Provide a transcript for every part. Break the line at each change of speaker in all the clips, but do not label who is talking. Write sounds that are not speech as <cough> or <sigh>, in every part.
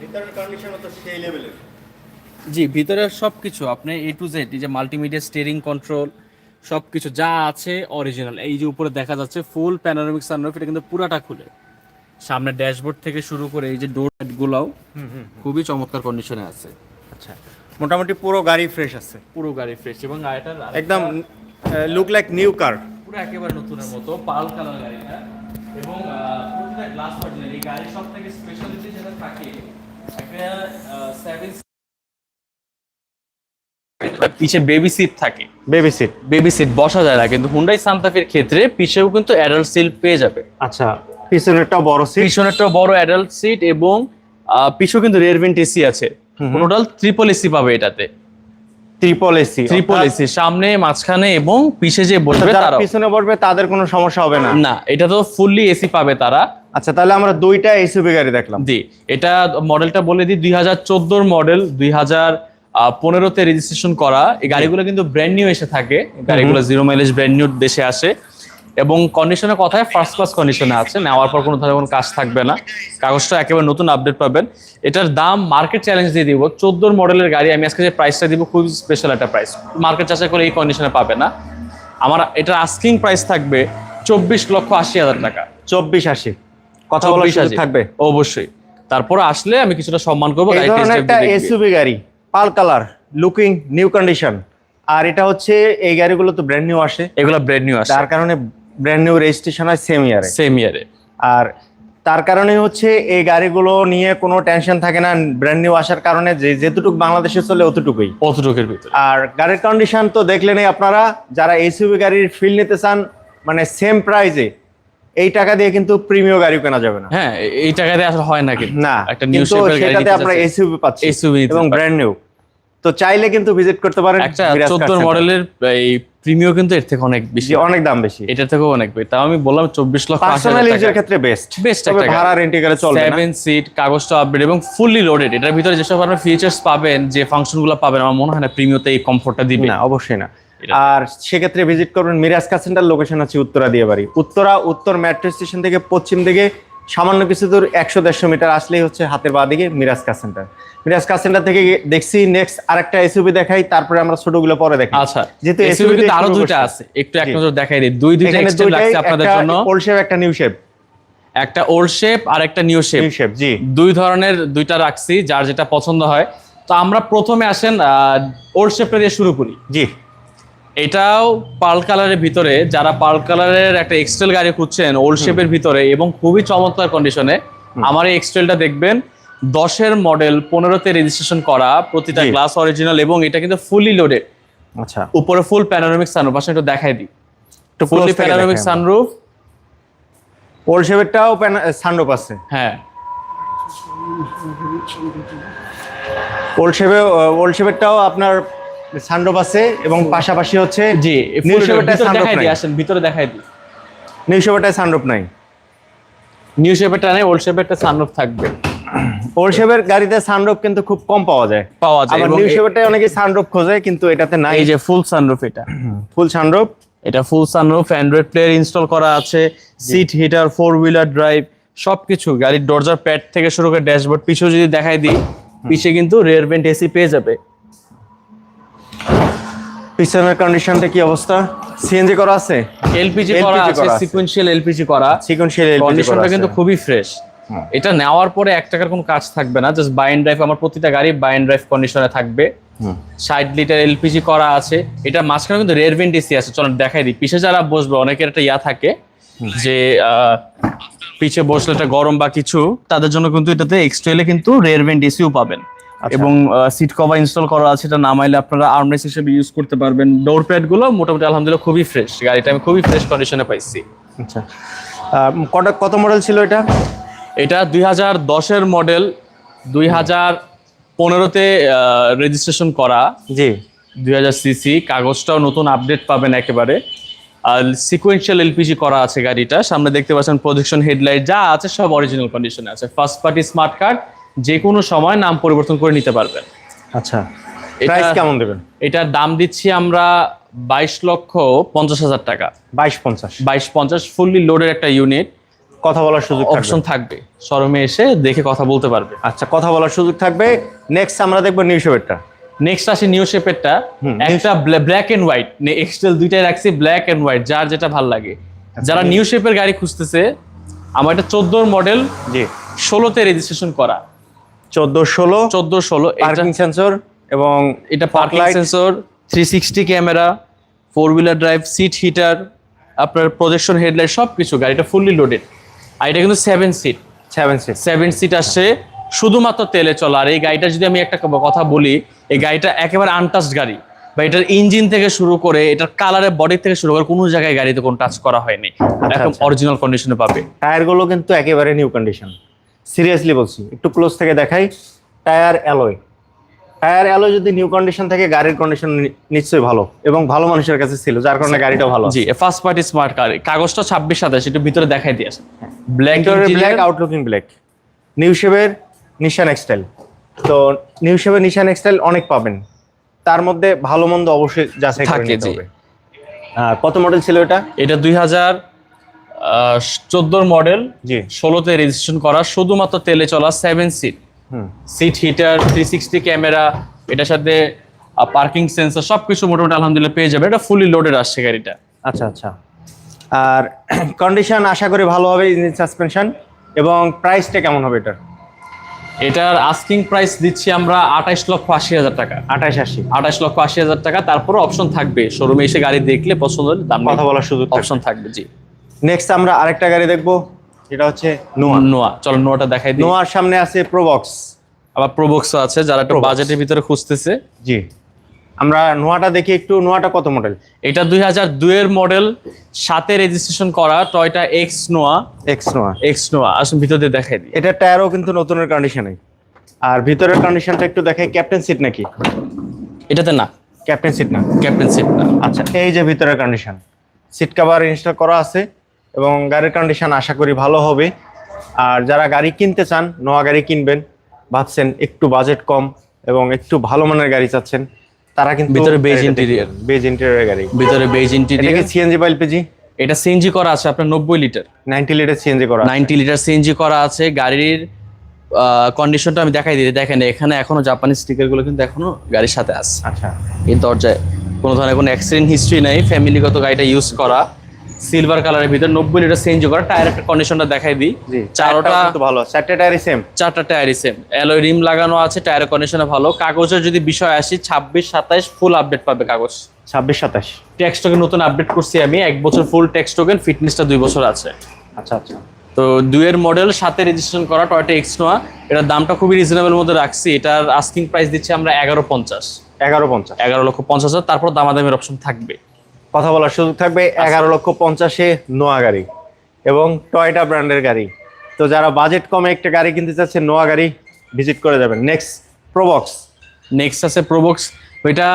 ভিতরের কন্ডিশন তো সেই লেভেলের
জি ভিতরের সব কিছু আপনি এ টু জেড এই যে মাল্টিমিডিয়া স্টিয়ারিং কন্ট্রোল সব কিছু যা আছে অরিজিনাল এই যে উপরে দেখা যাচ্ছে ফুল প্যানোরামিক সানরুফ এটা কিন্তু পুরাটা খুলে। সামনে ড্যাশবোর্ড থেকে শুরু করে এই যে ডোর গুলাও খুবই চমৎকার কন্ডিশনে আছে।
আচ্ছা মোটামুটি পুরো গাড়ি ফ্রেশ আছে।
পুরো গাড়ি ফ্রেশ এবং গাড়িটার
একদম লুক লাইক নিউ কার
পুরো একেবারে নতুনের মতো পাল কালার গাড়িটা এবং প্রতিটা গ্লাস এই গাড়ির সব থেকে স্পেশালিটি যেটা থাকে পিছে বেবি সিট থাকে।
বেবি সিট
বেবি সিট বসা যায় না কিন্তু হুন্ডাই সান্তাফের ক্ষেত্রে পিছেও কিন্তু অ্যাডাল্ট সিট পেয়ে যাবে।
আচ্ছা পিছনেরটা বড় সিট
পিছনেরটা বড় অ্যাডাল্ট সিট এবং পিছেও কিন্তু রেয়ার ভেন্ট এসি আছে। টোটাল ট্রিপল এসি পাবে এটাতে।
ট্রিপল এসি
ট্রিপল এসি সামনে মাঝখানে এবং পিছে যে বসবে
যারা
তারা
পিছনে বসবে তাদের কোনো সমস্যা হবে না।
না এটা তো ফুললি এসি পাবে তারা।
আচ্ছা তাহলে আমরা দুইটা গাড়ি দেখলাম।
জি এটা মডেলটা বলে দিই দুই হাজার চোদ্দোর মডেল দুই হাজার পনেরোতে রেজিস্ট্রেশন করা। এই গাড়িগুলো কিন্তু ব্র্যান্ড নিউ এসে থাকে। গাড়িগুলো জিরো মাইলেজ ব্র্যান্ড নিউ দেশে আসে। এবং কন্ডিশনের কথায় ফার্স্ট ক্লাস কন্ডিশনে আছে নেওয়ার পর কোনো ধরনের কোনো কাজ থাকবে না। কাগজটা একেবারে নতুন আপডেট পাবেন। এটার দাম মার্কেট চ্যালেঞ্জ দিয়ে দিব। চোদ্দোর মডেলের গাড়ি আমি আজকে যে প্রাইসটা দিব খুব স্পেশাল একটা প্রাইস মার্কেট চাষা করে এই কন্ডিশনে পাবে না। আমার এটার আস্কিং প্রাইস থাকবে চব্বিশ লক্ষ আশি হাজার টাকা।
চব্বিশ আশি। কথা বলার
24
সুযোগ থাকবে?
অবশ্যই। তারপর আসলে আমি কিছুটা সম্মান করব
একটা। এসইউভি গাড়ি পাল কালার লুকিং নিউ কন্ডিশন আর এটা হচ্ছে এই গাড়িগুলো তো ব্র্যান্ড নিউ আসে।
এগুলো ব্র্যান্ড নিউ আসে।
তার কারণে ব্র্যান্ড নিউ রেজিস্ট্রেশন হয় সেম ইয়ারে
সেম ইয়ারে
আর তার কারণে হচ্ছে এই গাড়িগুলো নিয়ে কোনো টেনশন থাকে না ব্র্যান্ড নিউ আসার কারণে যে যেতটুকু বাংলাদেশে চলে অতটুকুই।
অতটুকের ভিতরে।
আর গাড়ির কন্ডিশন তো দেখলেনই আপনারা যারা এসইউভি গাড়ির ফিল নিতে চান মানে সেম প্রাইজে এই টাকা দিয়ে কিন্তু প্রিমিয় গাড়ি কেনা যাবে না।
হ্যাঁ এই টাকা দিয়ে আসলে হয় না কিন্তু।
না
একটা নিউ শেপের গাড়ি
সেটাতে
চাচ্ছি।
এসইউভি পাচ্ছি
SUV
এবং ব্র্যান্ড নিউ তো চাইলে কিন্তু ভিজিট করতে পারেন
একটা
মিরাজ car
চোদ্দ
center।
মডেলের এই প্রিমিয় কিন্তু এর থেকে অনেক বেশি।
অনেক দাম বেশি।
এটার থেকেও অনেক বেশি। তাও আমি বললাম চব্বিশ লক্ষ
পার্সোনাল ইউজের ক্ষেত্রে বেস্ট তবে
একটা
ভাড়া রেন্টে গেলে চলবে না।
সেভেন সিট কাগজটা আপডেট এবং ফুললি লোডেড এটার ভিতরে যেসব আপনার ফিচার্স পাবেন যে ফাংশনগুলো পাবেন আমার মনে হয় না প্রিমিয়তে এই কমফোর্টটা দিবে।
না অবশ্যই না। আর সেক্ষেত্রে ভিজিট করবেন মিরাজ কার সেন্টার লোকেশন আছে উত্তরা দিয়ে বাড়ি উত্তরা উত্তর মেট্রো স্টেশন থেকে পশ্চিম দিকে সামান্য কিছু দূর একশো দেড়শো মিটার আসলেই হচ্ছে হাতের বাঁ দিকে Miraj car centre Miraj car centre থেকে দেখছি নেক্সট আরেকটা এসইউভি দেখাই তারপরে আমরা ছোটগুলো পরে দেখি।
আচ্ছা
যেহেতু
কিন্তু
আরও
দুইটা আছে একটু এক। নজর দেখাই দিই। দুই দুইটা
দুইটাই
লাগছে আপনাদের জন্য।
ওল্ড শেপ একটা নিউ শেপ
একটা ওল্ড শেপ আর একটা নিউ শেপ
নিউ শেপ জি।
দুই ধরনের দুইটা রাখছি যার যেটা পছন্দ হয়। তো আমরা প্রথমে আসেন ওল্ড শেপটা দিয়ে শুরু করি।
জি।
এটাও পার্ল কালারের ভিতরে যারা পার্ল কালারের একটা এক্সটেল গাড়ি খুঁজছেন ওল্ড শেপের ভিতরে এবং খুবই চমৎকার কন্ডিশনে আমার এই এক্সটেলটা দেখবেন দশের মডেল পনেরোতে রেজিস্ট্রেশন করা প্রতিটা। গ্লাস অরিজিনাল এবং এটা কিন্তু ফুলি লোডেড
আচ্ছা।
উপরে ফুল প্যানোরামিক সানরুফ আসলে একটু দেখাই দিই।
একটু
ফুলি প্যানোরামিক সানরুফ
ওল্ড শেপেরটাও সানরুপ আছে।
হ্যাঁ।
ওল্ড শেপে ওল্ড শেপেরটাও আপনার সানরুপ আছে এবং পাশাপাশি হচ্ছে
জি
নিউ
ভিতরে দেখাই
নাই।
দিই আসেন ভিতরে দেখাই দিই।
নিউ শেপেরটায় সানরুপ নাই।
নিউ শেপেরটা নেই ওল্ড শেপেরটা সানরুফ থাকবে।
ওল্ড শেপের গাড়িতে সানরুপ কিন্তু খুব কম পাওয়া যায়।
পাওয়া যায়
আবার নিউ
এ-
অনেকে সানরুপ খোঁজে কিন্তু এটাতে নাই।
এই যে ফুল এটা।
ফুল সানরুপ
এটা full sunroof Android player install করা আছে seat heater four wheeler drive সবকিছু। গাড়ির দরজার প্যাড থেকে শুরু করে ড্যাশবোর্ড পিছু যদি দেখাই দিই পিছে কিন্তু রেয়ার ভেন্ট এসি পেয়ে যাবে।
পিছনের কন্ডিশনটা কি অবস্থা? সিএনজি করা আছে?
এলপিজি করা আছে সিকোয়েন্সিয়াল এলপিজি করা।
সিকোয়েন্সিয়াল এলপিজি করা
কন্ডিশনটা কিন্তু খুবই ফ্রেশ এটা নেওয়ার পরে এক টাকার কোনো কাজ থাকবে না জাস্ট বাইন ড্রাইভ আমার প্রতিটা গাড়ি বাইন ড্রাইভ কন্ডিশনে থাকবে। ষাট লিটার এলপিজি করা আছে। এটা মাঝখানে কিন্তু রেয়ার ভেন্ট এসি আছে চলো দেখাই দিই। পিছে যারা বসবে অনেকের একটা ইয়া থাকে যে পিছে বসলে এটা গরম বা কিছু তাদের জন্য কিন্তু এটাতে এক্সট্রেলে কিন্তু রেয়ার ভেন্ট এসিও পাবেন। এবং সিট কভার ইনস্টল করা আছে এটা নামাইলে আপনারা আর্মরেস হিসেবে ইউজ করতে পারবেন। ডোর প্যাডগুলো মোটামুটি আলহামদুলিল্লাহ খুবই ফ্রেশ গাড়িটা আমি খুবই ফ্রেশ কন্ডিশনে পাইছি।
আচ্ছা। কত কত মডেল ছিল এটা?
এটা দুই হাজার দশের মডেল দুই হাজার পনেরোতে রেজিস্ট্রেশন করা।
জি।
দুই হাজার সিসি কাগজটাও নতুন আপডেট পাবেন একেবারে। আর সিকোয়েন্সিয়াল এলপিজি করা আছে গাড়িটা। সামনে দেখতে পাচ্ছেন প্রজেকশন হেডলাইট যা আছে সব অরিজিনাল কন্ডিশনে আছে। ফার্স্ট পার্টি স্মার্ট কার্ড যে কোনো সময় নাম পরিবর্তন করে নিতে পারবেন।
আচ্ছা। প্রাইস কেমন দেবেন?
এটার দাম দিচ্ছি আমরা বাইশ লক্ষ পঞ্চাশ হাজার টাকা।
বাইশ পঞ্চাশ।
বাইশ পঞ্চাশ ফুললি লোডের একটা ইউনিট
কথা বলার সুযোগ
অপশন থাকবে। শোরুমে এসে দেখে কথা বলতে পারবে।
আচ্ছা কথা বলার সুযোগ থাকবে। নেক্সট আমরা দেখব নিউ শেপেরটা
নেক্সট আসি নিউ শেপেরটা একটা ব্ল্যাক এন্ড হোয়াইট এক্সটেল দুইটাই রাখছি ব্ল্যাক এন্ড হোয়াইট যার যেটা ভালো লাগে।
আচ্ছা,
যারা নিউ শেপের গাড়ি খুঁজতেছে আমার এটা চোদ্দোর মডেল
জি।
ষোলোতে রেজিস্ট্রেশন করা।
চোদ্দ ষোলো
চোদ্দ ষোলো
পার্কিং সেন্সর এবং
এটা parking sensor three sixty camera four wheeler drive seat heater আপনার প্রজেকশন হেডলাইট সব কিছু গাড়িটা ফুললি লোডেড আর এটা কিন্তু seven seat
seven six
seven seat আসছে শুধুমাত্র তেলে চলা। আর এই গাড়িটা যদি আমি একটা কথা বলি এই গাড়িটা একেবারে আনটাচড গাড়ি। বা এটার ইঞ্জিন থেকে শুরু করে এটার কালারের বডি থেকে শুরু করে কোনো জায়গায় গাড়িতে কোনো টাচ করা হয়নি। একদম
আচ্ছা।
অরিজিনাল কন্ডিশনে পাবে।
টায়ারগুলো কিন্তু একেবারে নিউ কন্ডিশন সিরিয়াসলি বলছি একটু ক্লোজ থেকে দেখাই টায়ার অ্যালয় টায়ার অ্যালয় যদি নিউ কন্ডিশন থাকে গাড়ির কন্ডিশন নিশ্চয়ই ভালো এবং ভালো মানুষের কাছে ছিল যার কারণে গাড়িটা ভালো
জি ফার্স্ট পার্টি স্মার্ট কার কাগজটা ছাব্বিশ সাতাশ এটা ভিতরে দেখাই দিয়েছে black
black outlooking black new শেপের নিশান এক্সটাইল তো নিউ শেপের নিশান এক্সটাইল অনেক পাবেন। তার মধ্যে ভালো মন্দ অবশ্যই যাচাই করে নিতে হবে। কত মডেল ছিল এটা?
এটা দুই হাজার চোদ্দোর মডেল
জি।
ষোলোতে রেজিস্ট্রেশন করা শুধুমাত্র তেলে চলা seven seat
hmm.
Seat heater three sixty camera এটার সাথে পার্কিং সেন্সর সব কিছু মোটামুটি আলহামদুলিল্লাহ পেয়ে যাবে। এটা ফুলি লোডেড আসছে গাড়িটা।
আচ্ছা আচ্ছা। আর <clears throat> কন্ডিশন আশা করি ভালো হবে ইঞ্জিন সাসপেনশন এবং প্রাইসটা কেমন হবে এটার?
এটার আস্কিং প্রাইস দিচ্ছি আমরা আঠাইশ লক্ষ আশি হাজার টাকা।
আঠাশ আশি।
আঠাশ লক্ষ আশি হাজার টাকা তারপরে অপশন থাকবে। শোরুমে এসে গাড়ি দেখলে পছন্দ হলে দাম
কথা বলার সুযোগ
অপশন থাকবে জি।
নেক্সট আমরা আরেকটা গাড়ি দেখব এটা হচ্ছে নোয়া
নোয়া চলো নোয়াটা দেখাই দিই।
নোয়ার সামনে আছে প্রোবক্স
আবার প্রোবক্স আছে যারা একটু বাজেটের ভিতরে খুঁজতেছে।
জি। আমরা নোয়াটা দেখি একটু নোয়াটা কত মডেল
এটা দুই হাজার দুইয়ের মডেল সাথে রেজিস্ট্রেশন করা Toyota X Noah
X Noah
X Noah আসুন ভিতর দিয়ে দেখাই দিই।
এটা টায়ারও কিন্তু নতুনের কন্ডিশনে আর ভিতরের কন্ডিশনটা একটু দেখাই ক্যাপ্টেন সিট নাকি?
এটাতে না।
ক্যাপ্টেন সিট না।
ক্যাপ্টেন সিট না।
আচ্ছা এই যে ভিতরের কন্ডিশন সিট কভার ইনস্টল করা আছে। এবং গাড়ির কন্ডিশন আশা করি ভালো হবে। আর যারা গাড়ি কিনতে চান নোয়া গাড়ি কিনবেন ভাবছেন একটু বাজেট কম এবং একটু ভালো মানের গাড়ি চাচ্ছেন তারা কিন্তু
ভিতরে beige interior।
বেজ ইন্টেরিয়র গাড়ি।
ভিতরে বেজ
এটা কি সিএনজি বা এলপিজি
এটা সিএনজি করা আছে আপনার নব্বই লিটার
নাইনটি লিটার সিএনজি করা আছে।
নাইনটি লিটার সিএনজি করা আছে। গাড়ির কন্ডিশনটা আমি দেখাই দিই। দেখেন এখানে এখনও জাপানি স্টিকারগুলো কিন্তু এখনও গাড়ির সাথে আছে।
আচ্ছা।
এই দরজায় কোনো ধরনের কোনো অ্যাক্সিডেন্ট হিস্ট্রি নাই। ফ্যামিলিগত গাড়িটা ইউজ করা। সিলভার কালারের ভিতরে নব্বই লিটার সিএনজি করা টায়ারের কন্ডিশনটা দেখাই দিই।
জি
চারোটা
ভালো চারটে টায়ারই সেম
চারটা টায়ারই সেম অ্যালয় রিম লাগানো আছে টায়ারের কন্ডিশনে ভালো। কাগজের যদি বিষয় আসি ছাব্বিশ সাতাইশ ফুল আপডেট পাবে কাগজ।
ছাব্বিশ সাতাশ
ট্যাক্স টোকেন নতুন আপডেট করছি আমি। এক বছর ফুল ট্যাক্স টোকেন ফিটনেসটা দুই বছর আছে।
আচ্ছা আচ্ছা।
তো দুইয়ের মডেল সাথে রেজিস্ট্রেশন করা টয়টা এক্স নোয়া এটার দামটা খুবই রিজনেবল মধ্যে রাখছি। এটার আস্কিং প্রাইস দিচ্ছি আমরা এগারো পঞ্চাশ।
এগারো পঞ্চাশ।
এগারো লক্ষ পঞ্চাশ হাজার। তারপর দামাদামের অপশন থাকবে।
কথা বলার সুযোগ থাকবে এগারো লক্ষ পঞ্চাশে নোয়া গাড়ি এবং টয়টা ব্র্যান্ডের গাড়ি। তো যারা বাজেট কমে একটা গাড়ি কিনতে চাচ্ছে নোয়া গাড়ি ভিজিট করে যাবেন। নেক্সট প্রোবক্স
নেক্সট আছে প্রোবক্স ওইটা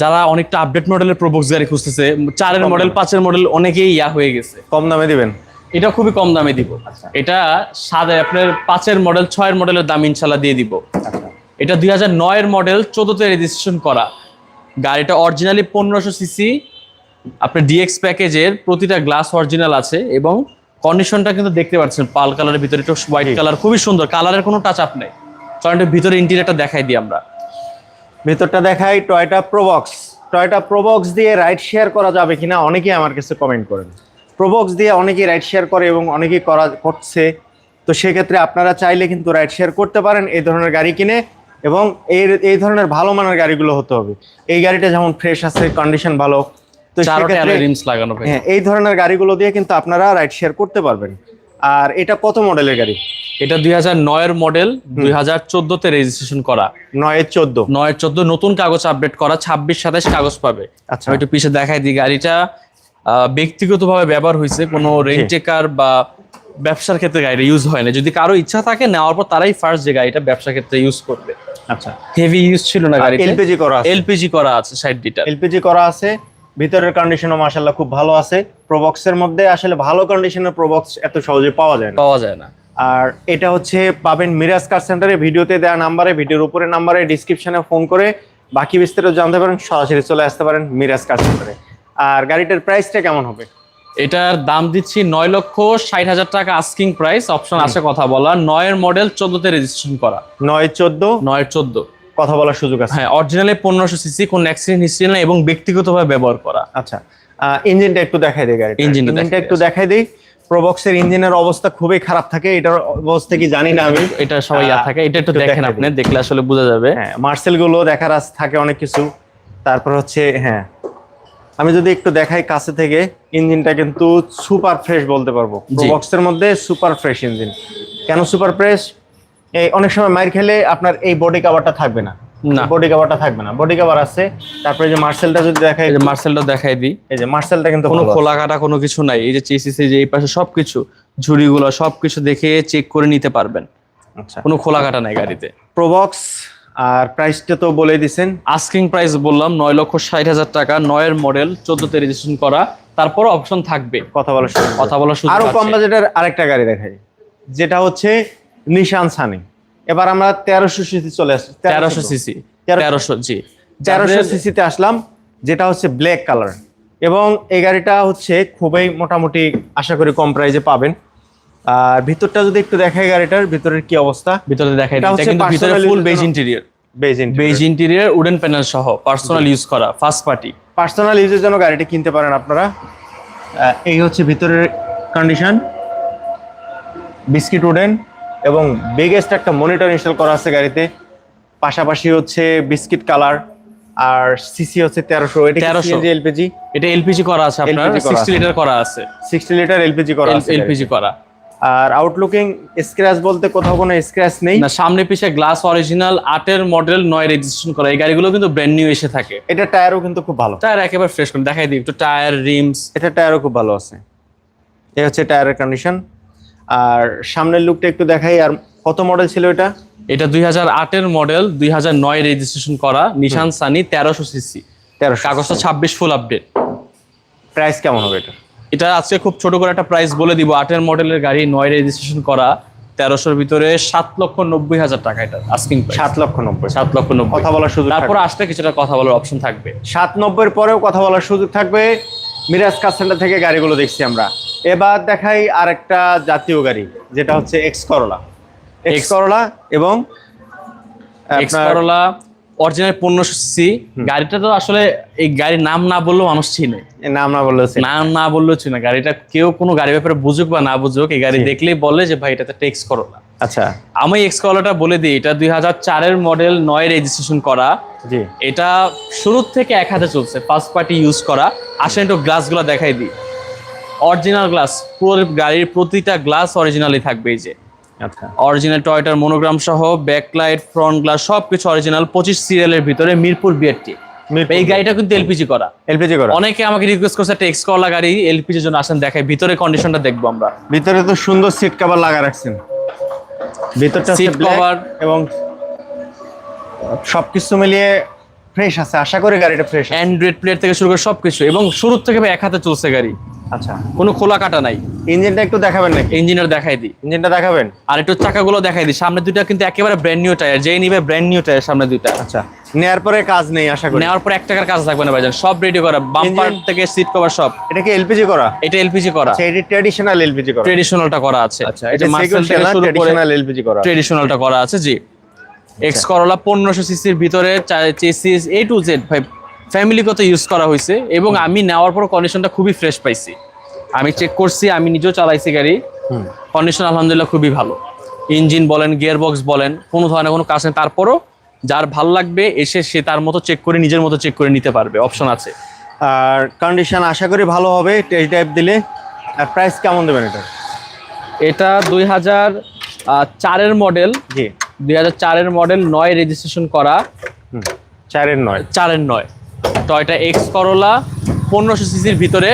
যারা অনেকটা আপডেট মডেলের প্রোবক্স গাড়ি খুঁজতেছে চারের মডেল পাঁচের মডেল অনেকেই ইয়া হয়ে গেছে।
কম দামে দিবেন।
এটা খুবই কম দামে দিব।
আচ্ছা।
এটা সাদা আপনার পাঁচের মডেল ছয়ের মডেলের দাম ইনশাল্লাহ দিয়ে দিব।
আচ্ছা।
এটা দুই হাজার নয়ের মডেল চোদ্দতে রেজিস্ট্রেশন করা। গাড়িটা অরিজিনালি পনেরোশো সিসি আপনার ডিএক্স প্যাকেজের প্রতিটা গ্লাস অরিজিনাল আছে এবং কন্ডিশনটা কিন্তু দেখতে পাচ্ছেন পাল কালারের ভিতরে একটু হোয়াইট কালার খুবই সুন্দর কালারের কোনো টাচ আপ নেই। কারণ এটার ভিতরে ইন্টিরিয়ারটা দেখাই দিই আমরা।
ভিতরটা দেখাই টয়টা প্রবক্স টয়টা প্রবক্স দিয়ে রাইড শেয়ার করা যাবে কিনা অনেকেই আমার কাছে কমেন্ট করেন। প্রবক্স দিয়ে অনেকেই রাইড শেয়ার করে এবং অনেকেই করা করছে। তো সেক্ষেত্রে আপনারা চাইলে কিন্তু রাইড শেয়ার করতে পারেন এই ধরনের গাড়ি কিনে। এবং এই এই ধরনের ভালো মানের গাড়িগুলো হতে হবে। এই গাড়িটা যেমন ফ্রেশ আছে কন্ডিশন ভালো তো
লাগানো
হ্যাঁ এই ধরনের গাড়িগুলো দিয়ে কিন্তু আপনারা রাইড শেয়ার করতে পারবেন। আর এটা কত মডেলের গাড়ি?
এটা দুই হাজার নয়ের মডেল দুই হাজার চোদ্দতে রেজিস্ট্রেশন করা।
নয়ের চোদ্দ।
নয়ের চোদ্দ নতুন কাগজ আপডেট করা ছাব্বিশ সাতাশ কাগজ পাবে।
আচ্ছা।
একটু পিছিয়ে দেখাই দিই গাড়িটা আহ, ব্যক্তিগতভাবে ব্যবহার হয়েছে কোনো রেন্টেকার বা ব্যবসার ক্ষেত্রে গাড়িটা ইউজ হয় না। যদি কারও ইচ্ছা থাকে নেওয়ার পর তারাই ফার্স্ট যে গাড়িটা ব্যবসার ক্ষেত্রে ইউজ করবে।
আচ্ছা।
হেভি ইউজ ছিল না গাড়িটা
এলপিজি করা আছে।
এলপিজি করা আছে সাইড লিটার
এলপিজি করা আছে। ভিতরের কন্ডিশনও মাশাআল্লাহ খুব ভালো আছে। প্রবক্সের মধ্যে আসলে ভালো কন্ডিশনের প্রবক্স এত সহজে পাওয়া যায় না।
পাওয়া যায় না।
আর এটা হচ্ছে পাবেন মিরাজ কার সেন্টারে ভিডিওতে দেওয়া নাম্বারে ভিডিওর উপরে নাম্বারে ডিসক্রিপশনে ফোন করে। বাকি বিস্তারিত জানতে পারেন সরাসরি চলে আসতে পারেন মিরাজ কার সেন্টারে আর গাড়িটার প্রাইসটা কেমন হবে?
এটার দাম দিচ্ছি নয় লক্ষ ষাট হাজার টাকা আস্কিং প্রাইস অপশন আছে কথা বলা নয়ের মডেল চোদ্দতে রেজিস্ট্রেশন করা।
নয় চোদ্দ?
নয় চোদ্দ।
কথা বলার সুযোগ আছে।
হ্যাঁ অরিজিনালে পনেরোশো সিসি কোন অ্যাক্সিডেন্ট হিস্ট্রি নেই এবং ব্যক্তিগতভাবে ব্যবহার করা।
আচ্ছা ইঞ্জিনটা একটু দেখাই দিই গাড়ি
ইঞ্জিনটা
একটু দেখাই দিই। প্রবক্সের ইঞ্জিনের অবস্থা খুবই খারাপ থাকে এটার অবস্থা কি জানি না আমি।
এটা সবাই ইয়া থাকে এটা একটু দেখেন আপনি দেখলে আসলে বোঝা যাবে।
হ্যাঁ মার্সেলগুলো দেখার থাকে অনেক কিছু। তারপর হচ্ছে হ্যাঁ আমি যদি একটু দেখাই কাছে থেকে ইঞ্জিনটা কিন্তু সুপার ফ্রেশ বলতে পারব। প্রবক্সের মধ্যে সুপার ফ্রেশ ইঞ্জিন। কেন সুপার ফ্রেশ? এই অনেক সময় মাইর খেলে আপনার এই বডি কাভারটা থাকবে না।
না।
বডি কাভারটা থাকবে না। বডি কাভার আছে। তারপরে যে মার্সেলটা যদি দেখাই
এই যে মার্সেলটা দেখাই দিই।
এই যে মার্সেলটা কিন্তু
কোনো খোলা কাটা কোনো কিছু নাই। এই যে চেসিসে যে এই পাশে সবকিছু ঝুড়িগুলো সবকিছু দেখে চেক করে নিতে পারবেন।
আচ্ছা।
কোনো খোলা কাটা নাই গাড়িতে।
প্রবক্স আর প্রাইসটা তো বলে দিছেন।
আস্কিং প্রাইস বললাম নয় লক্ষ ষাট হাজার টাকা নয়ের মডেল চোদ্দতে রেজিস্ট্রেশন করা। তারপর অপশন থাকবে।
কথা বলার সুযোগ
কথা বলার সুযোগ
আরও কম। বাজেটের আরেকটা গাড়ি দেখাই যেটা হচ্ছে নিশান সানি এবার আমরা তেরোশো সিসি চলে আসছি
তেরোশো সিসি
তেরো-
তেরোশো জি।
তেরোশো সিসিতে আসলাম যেটা হচ্ছে ব্ল্যাক কালার এবং এই গাড়িটা হচ্ছে খুবই মোটামুটি আশা করি কম প্রাইজে পাবেন। আর ভিতরটা যদি একটু দেখাই গাড়িটার ভিতরের কি অবস্থা?
ভিতরে দেখাই
এটা হচ্ছে
ভিতরে full beige interior
beige
interior wooden panel সহ পার্সোনাল ইউজ করা ফার্স্ট পার্টি
পার্সোনাল ইউজের জন্য গাড়িটি কিনতে পারেন আপনারা। এই হচ্ছে ভিতরের কন্ডিশন বিস্কিট উডেন এবং বিগেস্ট একটা মনিটর ইনস্টল করা আছে গাড়িতে। পাশাপাশি হচ্ছে বিস্কিট কালার আর সিসি হচ্ছে তেরোশো। এটা
1300
তেরোশো। এলপিজি
এটা এলপিজি করা আছে আপনার সিক্সটি লিটার করা আছে।
সিক্সটি লিটার এলপিজি করা আছে
এলপিজি করা।
আর আউটলুকিং স্ক্র্যাচ বলতে কোথাও কোনো স্ক্র্যাচ নেই।
না সামনে পিছে গ্লাস অরিজিনাল আটের মডেল নয় রেজিস্ট্রেশন করা। এই গাড়িগুলো কিন্তু ব্র্যান্ড নিউ এসে থাকে।
এটা টায়ারও কিন্তু খুব ভালো।
টায়ার একেবারে ফ্রেশ করে। দেখাই দিই একটু টায়ার রিমস
এটা টায়ারও খুব ভালো আছে। এই হচ্ছে টায়ারের কন্ডিশন আর সামনের লুকটা একটু দেখাই আর কত মডেল ছিল এটা?
এটা দুই হাজার আটের মডেল দুই হাজার নয় রেজিস্ট্রেশন করা। নিশান সানি তেরোশো সিসি
তেরোশো
কাগজটা ছাব্বিশ ফুল আপডেট
প্রাইস কেমন হবে এটা?
এটা আজকে খুব ছোট করে একটা প্রাইস বলে দিব। আটের মডেলের গাড়ি নয় রেজিস্ট্রেশন করা তেরোশোর ভিতরে সাত লক্ষ নব্বই হাজার টাকা এটা আস্কিং
সাত লক্ষ নব্বই।
সাত লক্ষ নব্বই।
কথা বলার সুযোগ
তারপর। আসলে কিছুটা কথা বলার অপশন থাকবে।
সাত নব্বইয়ের পরেও কথা বলার সুযোগ থাকবে। মিরাজ কার সেন্টার থেকে গাড়িগুলো দেখছি আমরা। এবার দেখাই আরেকটা জাতীয় গাড়ি যেটা হচ্ছে এক্স করলা এক্স করলা এবং
এক্স করোলা অরিজিনাল পনেরোশো সিসি গাড়িটা তো আসলে এই গাড়ির নাম না বললেও মানুষ চিনে।
নাম না বললে
নাম না বললেও চিনে। গাড়িটা কেউ কোনো গাড়ির ব্যাপারে বুঝুক বা না বুঝুক এই গাড়ি দেখলেই বলে যে ভাই এটাতে টেক্স করোলা
আচ্ছা।
আমি এক্স করোলাটা বলে দিই এটা দুই হাজার চারের মডেল নয় রেজিস্ট্রেশন করা।
জি।
এটা শুরুর থেকে এক হাতে চলছে ফার্স্ট পার্টি ইউজ করা। আসেন একটু গ্লাসগুলো দেখাই দিই। অরিজিনাল গ্লাস পুরো গাড়ির প্রতিটা গ্লাস অরিজিনালই থাকবে এই যে। অরিজিনাল টয়টার মনোগ্রাম সহ ব্যাকলাইট ফ্রন্ট গ্লাস সবকিছু অরিজিনাল পঁচিশ সিরিয়ালের ভিতরে মিরপুর বিআরটি এই গাড়িটা কিন্তু এলপিজি করা।
এলপিজি করা।
অনেকে আমাকে রিকোয়েস্ট করছে একটা এক্স গাড়ি এলপিজির জন্য আসেন দেখাই। ভিতরে কন্ডিশনটা দেখব আমরা।
ভিতরে তো সুন্দর সিট কভার লাগা রাখছেন। ভিতরটা সিট কভার এবং সবকিছু মিলিয়ে ফ্রেশ আছে। আশা করি গাড়িটা ফ্রেশ
অ্যান্ড্রয়েড প্লেয়ার থেকে শুরু করে সবকিছু। এবং শুরুর থেকে এক হাতে চলছে গাড়ি।
আচ্ছা।
কোনো খোলা কাটা নাই।
ইঞ্জিনটা একটু দেখাবেন নাকি?
ইঞ্জিনিয়ার দেখাই দিই।
ইঞ্জিনটা দেখাবেন?
আর একটু চাকাগুলো দেখাই দিই। সামনে দুইটা কিন্তু একেবারে ব্র্যান্ড নিউ টায়ার যেই নিবে ব্র্যান্ড নিউ টায়ার সামনে দুইটা।
আচ্ছা নেয়ার পরে কাজ নেই আশা করি।
নেওয়ার পর এক টাকার কাজ থাকবে না ভাইজান। সব রেডি করা। বাম্পার থেকে সিট কভার সব।
এটা কি এলপিজি করা?
এটা এলপিজি করা।
আচ্ছা এটি ট্র্যাডিশনাল এলপিজি করা।
ট্রেডিশনালটা করা আছে।
আচ্ছা এটা
মার্সেল থেকে শুরু করে
ট্র্যাডিশনাল এলপিজি করা।
ট্রেডিশনালটা করা আছে জি। এক্স করলা পনেরোশো সিসির ভিতরে চেসিস এ টু জেড ভাই ফ্যামিলিগত ইউজ করা হয়েছে এবং আমি নেওয়ার পর কন্ডিশনটা খুবই ফ্রেশ পাইছি। আমি চেক করছি আমি নিজেও চালাইছি গাড়ি।
হুম।
কন্ডিশন আলহামদুলিল্লাহ খুবই ভালো। ইঞ্জিন বলেন গিয়ার বক্স বলেন কোনো ধরনের কোনো কাজ নেই। তারপরও যার ভালো লাগবে এসে সে তার মতো চেক করে নিজের মতো চেক করে নিতে পারবে। অপশন আছে।
আর কন্ডিশন আশা করি ভালো হবে টেস্ট ড্রাইভ দিলে। আর প্রাইস কেমন দেবেন এটা?
এটা দুই হাজার চারের মডেল
জি।
দুই হাজার চারের মডেল নয় রেজিস্ট্রেশন করা।
হুম। চারের নয়।
চারের নয়। টয়টা এক্স করোলা পনেরোশো সিসির ভিতরে।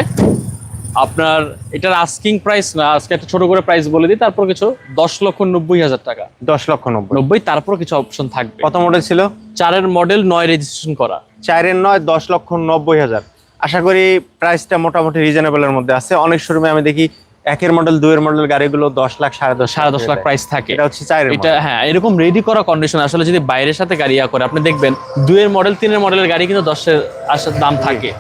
আপনার এটার আস্কিং প্রাইস না আজকে একটা ছোট করে প্রাইস বলে দিই তারপর কিছু দশ লক্ষ নব্বই হাজার টাকা।
দশ লক্ষ নব্বই।
নব্বই তারপর কিছু অপশন থাকবে।
কত মডেল ছিল?
চারের মডেল নয় রেজিস্ট্রেশন করা।
চারের নয় দশ লক্ষ নব্বই হাজার। আশা করি প্রাইসটা মোটামুটি রিজনেবলের মধ্যে আছে। অনেক শোরুমে আমি দেখি একের মডেল দুইয়ের মডেল গাড়িগুলো দশ লাখ সাড়ে দশ
সাড়ে দশ লাখ প্রাইস থাকে।
এটা হচ্ছে চারের
এটা হ্যাঁ এরকম রেডি করা কন্ডিশন আসলে যদি বাইরের সাথে গাড়ি ইয়া করে আপনি দেখবেন দুইয়ের মডেল তিনের মডেলের গাড়ি কিন্তু দশের আসার দাম থাকে।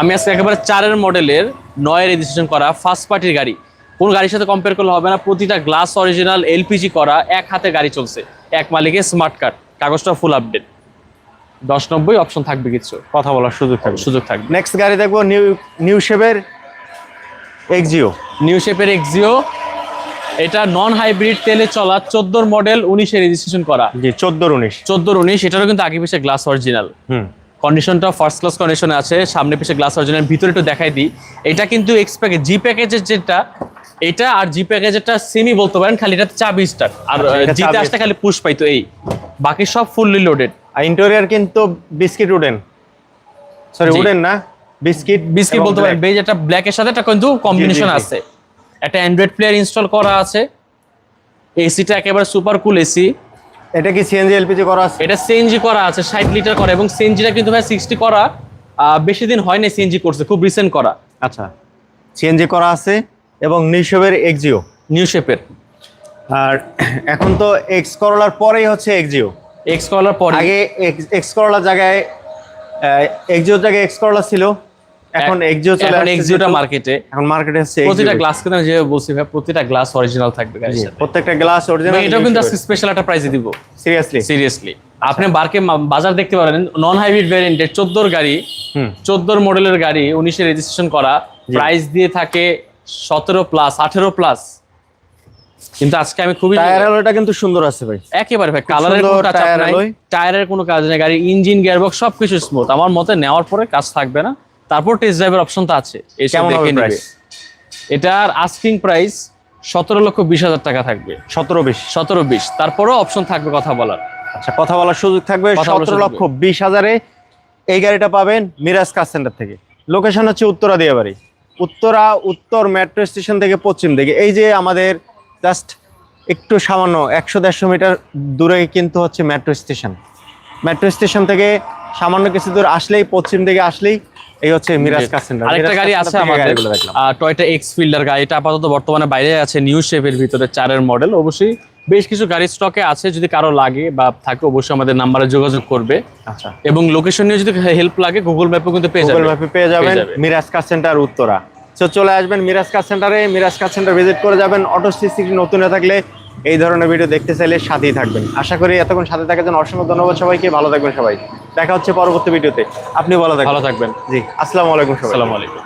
আমি আজকে একেবারে চারের মডেলের নয় রেজিস্ট্রেশন করা ফার্স্ট পার্টির গাড়ি। কোন গাড়ির সাথে কম্পেয়ার করলে হবে না প্রতিটা গ্লাস অরিজিনাল এলপিজি করা এক হাতে গাড়ি চলছে। এক মালিকের স্মার্ট কার্ড কাগজটা ফুল আপডেট দশ নব্বই অপশন থাকবে কিছু।
কথা বলার সুযোগ থাকবে।
সুযোগ থাকবে।
নেক্সট গাড়ি দেখব নিউ নিউ শেপের এক্সিও
নিউ শেপের এক্সিও এটা নন হাইব্রিড তেলে চলা চোদ্দোর মডেল উনিশে রেজিস্ট্রেশন করা।
জি চোদ্দোর উনিশ।
চোদ্দোর উনিশ এটারও কিন্তু আগে পিছিয়ে গ্লাস অরিজিনাল
হুম।
কন্ডিশনটা ফার্স্ট ক্লাস কন্ডিশনে আছে সামনে পিছিয়ে গ্লাস অরিজিনাল ভিতরে একটু দেখাই দিই। এটা কিন্তু এক্স প্যাকেজ জি প্যাকেজের যেটা এটা আর জি প্যাকেজেরটা সেমি বলতে পারেন খালি এটা চাবি স্টার আর
আচ্ছা,
জিতে আসতে খালি পুশ পাইতো এই। বাকি সব ফুললি লোডেড
আর ইন্টেরিয়ার কিন্তু বিস্কিট উডেন সরি উডেন না? বিস্কিট
বিস্কিট বলতে পারেন। বেজ এটা ব্ল্যাকের সাথে এটা কিন্তু কম্বিনেশন আছে। একটা অ্যান্ড্রয়েড প্লেয়ার ইনস্টল করা আছে। এসিটা একেবারে সুপার কুল এসি
এটা কি সিএনজি এলপিজি করা আছে?
এটা সিএনজি করা আছে ষাট লিটার করা এবং সিএনজিটা কিন্তু ভাই সিক্সটি করা। বেশি দিন হয়নি সিএনজি করছে খুব রিসেন্ট করা।
আচ্ছা সিএনজি করা আছে এবং নিউ শেপের এক্সিও
নিউ শেপের
আর এখন তো এক্স করলার পরেই হচ্ছে এক্সিও
এক্স কলার পরে
আগে এক্স করলার জায়গায় এক্সিওর জায়গায় এক্স করলা ছিল। এখন এক্সিও চলে
এখন এক্সিওটা মার্কেটে
এখন মার্কেটে হচ্ছে
প্রতিটা গ্লাস আমি যে বলছি ভাই প্রতিটা গ্লাস অরিজিনাল থাকবে গাড়ির সাথে।
প্রত্যেকটা গ্লাস অরিজিনাল
এটাও কিন্তু আজকে স্পেশাল একটা প্রাইসে দিব।
সিরিয়াসলি
সিরিয়াসলি আপনি বারকে বাজার দেখতে পারেন নন হাইব্রিড ভ্যারিয়েন্টের চোদ্দোর গাড়ি
হুম।
চোদ্দোর মডেলের গাড়ি উনিশে রেজিস্ট্রেশন করা। প্রাইস দিয়ে থাকে সতেরো প্লাস আঠেরো প্লাস কিন্তু আজকে আমি খুবই
টায়ার আলোটা কিন্তু সুন্দর আছে ভাই।
একেবারে ভাই কালারের কোনো টাচ নাই। টায়ারের কোনো কাজ নেই গাড়ি ইঞ্জিন গিয়ারবক্স সবকিছু স্মুথ আমার মতে নেওয়ার পরে কাজ থাকবে না। তারপর টেস্ট ড্রাইভের অপশনটা আছে। এসে দেখে নেবে। এটার আস্কিং প্রাইস সতেরো লক্ষ বিশ হাজার টাকা থাকবে।
সতেরো বিশ।
সতেরো বিশ। তারপরেও অপশন থাকবে কথা বলার।
আচ্ছা কথা বলার সুযোগ থাকবে। সতেরো লক্ষ বিশ হাজারে এই গাড়িটা পাবেন মিরাজ কার সেন্টার থেকে। লোকেশন হচ্ছে উত্তরা দিয়াবাড়ি। উত্তরা উত্তর মেট্রো স্টেশন থেকে পশ্চিম দিকে। এই যে আমাদের জাস্ট একটু সামান্য একশো দেড়শো মিটার দূরে কিন্তু হচ্ছে মেট্রো স্টেশন। মেট্রো স্টেশন থেকে সামান্য কিছু দূর আসলেই পশ্চিম দিকে আসলেই এই হচ্ছে মিরাজ কার সেন্টার
আরেকটা গাড়ি আছে আমাদের টয়টা এক্স ফিল্ডার গাড়িটা আপাতত বর্তমানে বাইরে আছে নিউ শেপের ভিতরে চারের মডেল অবশ্যই বেশ কিছু গাড়ি স্টকে আছে যদি কারও লাগে বা থাকে অবশ্যই আমাদের নাম্বারে যোগাযোগ করবে।
আচ্ছা।
এবং লোকেশন নিয়ে যদি হেল্প লাগে গুগল ম্যাপে কিন্তু পেয়ে
যাবেন
গুগল
ম্যাপে পেয়ে যাবেন
যাবে।
Miraj car centre Uttara. তো চলে আসবেন মিরাজ কার সেন্টারে মিরাজ কার সেন্টার ভিজিট করে যাবেন। অটো সিসি নতুন হয়ে থাকলে এই ধরনের ভিডিও দেখতে চাইলে সাথেই থাকবেন। আশা করি এতক্ষণ সাথে থাকার জন্য অসংখ্য ধন্যবাদ সবাইকে। ভালো থাকবেন সবাই। দেখা হচ্ছে পরবর্তী ভিডিওতে আপনি ভালো থাকবেন।
ভালো থাকবেন।
জি। আসসালামু আলাইকুম সবাই।
আসসালামু আলাইকুম।